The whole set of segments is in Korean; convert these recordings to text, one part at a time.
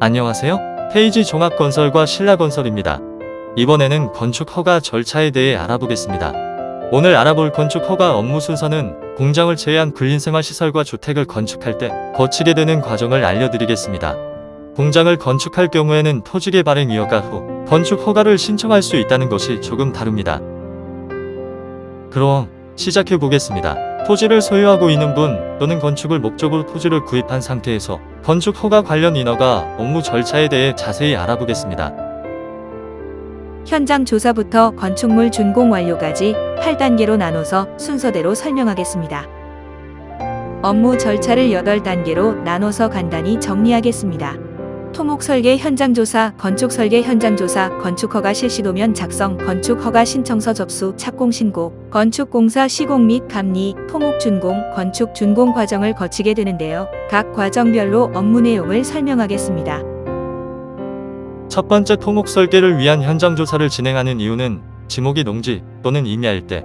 안녕하세요. 페이지 종합건설과 신라건설입니다. 이번에는 건축 허가 절차에 대해 알아보겠습니다. 오늘 알아볼 건축 허가 업무 순서는 공장을 제외한 근린생활시설과 주택을 건축할 때 거치게 되는 과정을 알려드리겠습니다. 공장을 건축할 경우에는 토지개 발행 이허가 후 건축 허가를 신청할 수 있다는 것이 조금 다릅니다. 그럼 시작해 보겠습니다. 토지를 소유하고 있는 분 또는 건축을 목적으로 토지를 구입한 상태에서 건축 허가 관련 인허가 업무 절차에 대해 자세히 알아보겠습니다. 현장 조사부터 건축물 준공 완료까지 8단계로 나눠서 순서대로 설명하겠습니다. 업무 절차를 8단계로 나눠서 간단히 정리하겠습니다. 토목 설계 현장 조사, 건축 설계 현장 조사, 건축 허가 실시 도면 작성, 건축 허가 신청서 접수, 착공 신고, 건축 공사 시공 및 감리, 토목 준공, 건축 준공 과정을 거치게 되는데요. 각 과정별로 업무 내용을 설명하겠습니다. 첫 번째 토목 설계를 위한 현장 조사를 진행하는 이유는 지목이 농지 또는 임야일 때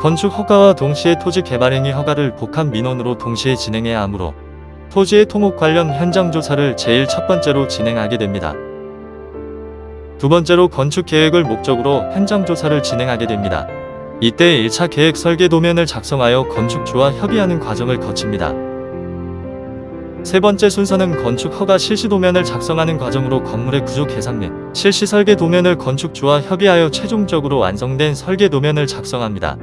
건축 허가와 동시에 토지 개발행위 허가를 복합 민원으로 동시에 진행해야 하므로 토지의 토목 관련 현장 조사를 제일 첫 번째로 진행하게 됩니다. 두 번째로 건축 계획을 목적으로 현장 조사를 진행하게 됩니다. 이때 1차 계획 설계 도면을 작성하여 건축주와 협의하는 과정을 거칩니다. 세 번째 순서는 건축 허가 실시 도면을 작성하는 과정으로 건물의 구조 계산 및 실시 설계 도면을 건축주와 협의하여 최종적으로 완성된 설계 도면을 작성합니다.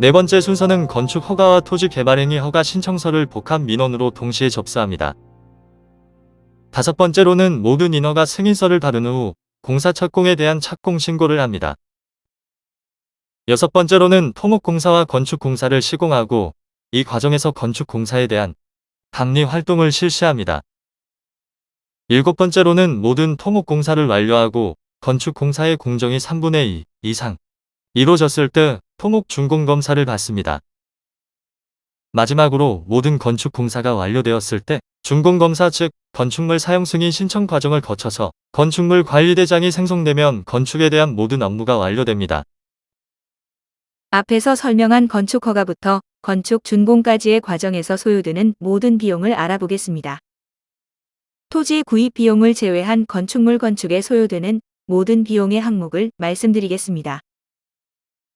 네 번째 순서는 건축 허가와 토지 개발행위 허가 신청서를 복합 민원으로 동시에 접수합니다. 다섯 번째로는 모든 인허가 승인서를 받은 후 공사 착공에 대한 착공 신고를 합니다. 여섯 번째로는 토목공사와 건축공사를 시공하고 이 과정에서 건축공사에 대한 감리 활동을 실시합니다. 일곱 번째로는 모든 토목공사를 완료하고 건축공사의 공정이 3분의 2 이상 이루어졌을 때 토목 준공검사를 받습니다. 마지막으로 모든 건축 공사가 완료되었을 때 준공검사 즉 건축물 사용 승인 신청 과정을 거쳐서 건축물 관리대장이 생성되면 건축에 대한 모든 업무가 완료됩니다. 앞에서 설명한 건축 허가부터 건축 준공까지의 과정에서 소요되는 모든 비용을 알아보겠습니다. 토지 구입 비용을 제외한 건축물 건축에 소요되는 모든 비용의 항목을 말씀드리겠습니다.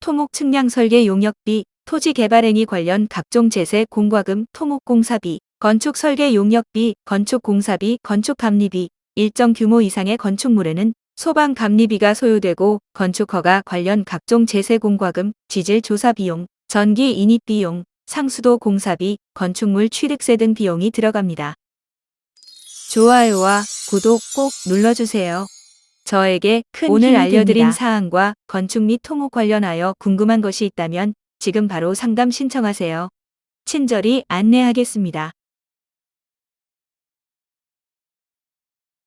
토목 측량 설계 용역비, 토지 개발행위 관련 각종 제세 공과금, 토목 공사비, 건축 설계 용역비, 건축 공사비, 건축 감리비, 일정 규모 이상의 건축물에는 소방 감리비가 소요되고 건축 허가 관련 각종 제세 공과금, 지질 조사 비용, 전기 인입 비용, 상수도 공사비, 건축물 취득세 등 비용이 들어갑니다. 좋아요와 구독 꼭 눌러주세요. 저에게 큰 오늘 힘이 알려드린 됩니다. 사항과 건축 및 토목 관련하여 궁금한 것이 있다면 지금 바로 상담 신청하세요. 친절히 안내하겠습니다.